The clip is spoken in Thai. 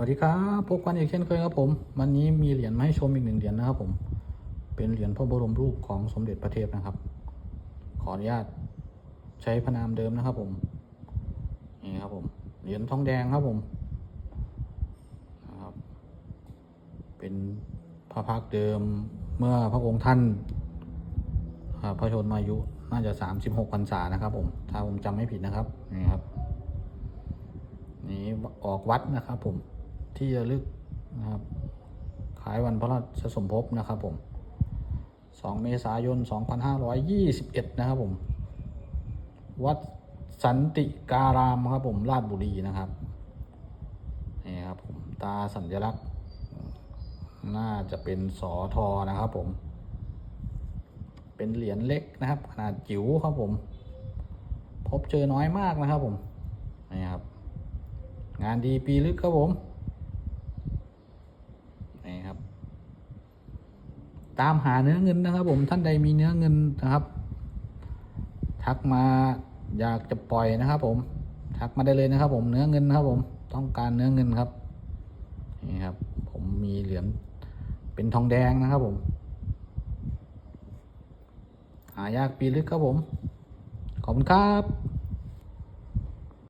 วัสดีครับพบกันอีกเช่นเคยครับผม วันนี้มีเหรียญมาให้ชมอีกหนึ่งเหรียญนะครับผม เป็นเหรียญพระบรมรูปของสมเด็จพระเทพนะครับ ขออนุญาตใช้พนามเดิมนะครับผม นี่ครับผม เหรียญทองแดงครับผมนะครับ เป็นพระพักตร์เดิมเมื่อพระองค์ท่านพระชนมายุน่าจะสามสิบหกพรรษานะครับ ผม ถ้าผมจำไม่ผิดนะครับ นี่ครับนี่ออกวัดนะครับผม ที่จะลึกนะครับ ขายวันพระราชสมภพนะครับผม2เมษายน 2521 นะครับผม วัดสันติการามครับผมราชบุรีนะครับนี่ครับผมตาสัญลักษณ์ น่าจะเป็นสอทอนะครับผม เป็นเหรียญเล็กนะครับ ขนาดจิ๋วครับผม พบเจอน้อยมากนะครับผมนี่ครับ งานดีปีลึกครับผม นี่ครับ ตามหาเนื้อเงินนะครับ ผมท่านใดมีเนื้อเงินนะครับ ทักมาอยากจะปล่อยนะครับ ผมทักมาได้เลยนะครับ ผมเนื้อเงินนะครับ ผมต้องการเนื้อเงินครับนี่ครับ ผมมีเหรียญเป็นทองแดงนะครับ ผม หายากปีลึกครับผมขอบคุณครับ